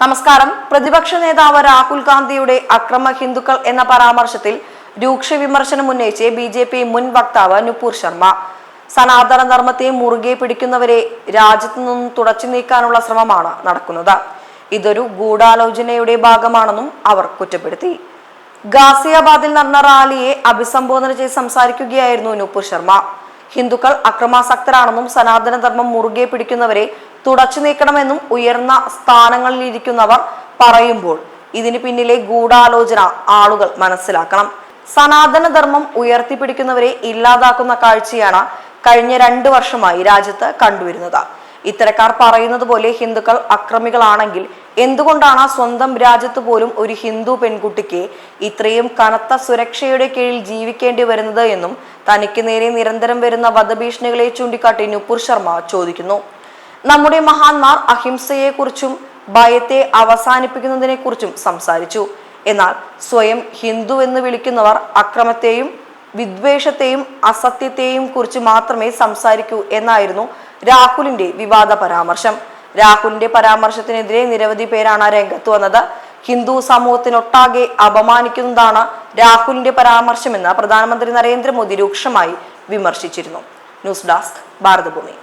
നമസ്കാരം. പ്രതിപക്ഷ നേതാവ് രാഹുൽ ഗാന്ധിയുടെ അക്രമ ഹിന്ദുക്കൾ എന്ന പരാമർശത്തിൽ രൂക്ഷ വിമർശനം ഉന്നയിച്ച് ബി ജെ പി മുൻ വക്താവ് നുപൂർ ശർമ്മ. സനാതന ധർമ്മത്തെ മുറുകെ പിടിക്കുന്നവരെ രാജ്യത്തു നിന്നും തുടച്ചു നീക്കാനുള്ള ശ്രമമാണ് നടക്കുന്നത്. ഇതൊരു ഗൂഢാലോചനയുടെ ഭാഗമാണെന്നും അവർ കുറ്റപ്പെടുത്തി. ഗാസിയാബാദിൽ നടന്ന റാലിയെ അഭിസംബോധന ചെയ്ത് സംസാരിക്കുകയായിരുന്നു നുപൂർ ശർമ്മ. ഹിന്ദുക്കൾ അക്രമാസക്തരാണെന്നും സനാതനധർമ്മം മുറുകെ പിടിക്കുന്നവരെ തുടച്ചു നീക്കണമെന്നും ഉയർന്ന സ്ഥാനങ്ങളിലിരിക്കുന്നവർ പറയുമ്പോൾ ഇതിന് പിന്നിലെ ഗൂഢാലോചന ആളുകൾ മനസ്സിലാക്കണം. സനാതനധർമ്മം ഉയർത്തിപ്പിടിക്കുന്നവരെ ഇല്ലാതാക്കുന്ന കാഴ്ചയാണ് കഴിഞ്ഞ രണ്ടു വർഷമായി രാജ്യത്ത് കണ്ടുവരുന്നത്. ഇത്തരക്കാർ പറയുന്നത് പോലെ ഹിന്ദുക്കൾ അക്രമികളാണെങ്കിൽ എന്തുകൊണ്ടാണ് സ്വന്തം രാജ്യത്ത് പോലും ഒരു ഹിന്ദു പെൺകുട്ടിക്ക് ഇത്രയും കനത്ത സുരക്ഷയുടെ കീഴിൽ ജീവിക്കേണ്ടി വരുന്നത് എന്നും തനിക്ക് നേരെ നിരന്തരം വരുന്ന വധഭീഷണികളെ ചൂണ്ടിക്കാട്ടി നുപുർ ശർമ്മ ചോദിക്കുന്നു. നമ്മുടെ മഹാന്മാർ അഹിംസയെക്കുറിച്ചും ഭയത്തെ അവസാനിപ്പിക്കുന്നതിനെക്കുറിച്ചും സംസാരിച്ചു. എന്നാൽ സ്വയം ഹിന്ദു എന്ന് വിളിക്കുന്നവർ അക്രമത്തെയും വിദ്വേഷത്തെയും അസത്യത്തെയും കുറിച്ച് മാത്രമേ സംസാരിക്കൂ എന്നായിരുന്നു രാഹുലിന്റെ വിവാദ പരാമർശം. രാഹുലിന്റെ പരാമർശത്തിനെതിരെ നിരവധി പേരാണ് രംഗത്ത് വന്നത്. ഹിന്ദു സമൂഹത്തിനൊട്ടാകെ അപമാനിക്കുന്നതാണ് രാഹുലിന്റെ പരാമർശമെന്ന് പ്രധാനമന്ത്രി നരേന്ദ്രമോദി രൂക്ഷമായി വിമർശിച്ചിരുന്നു. News desk Bharathabhoomi.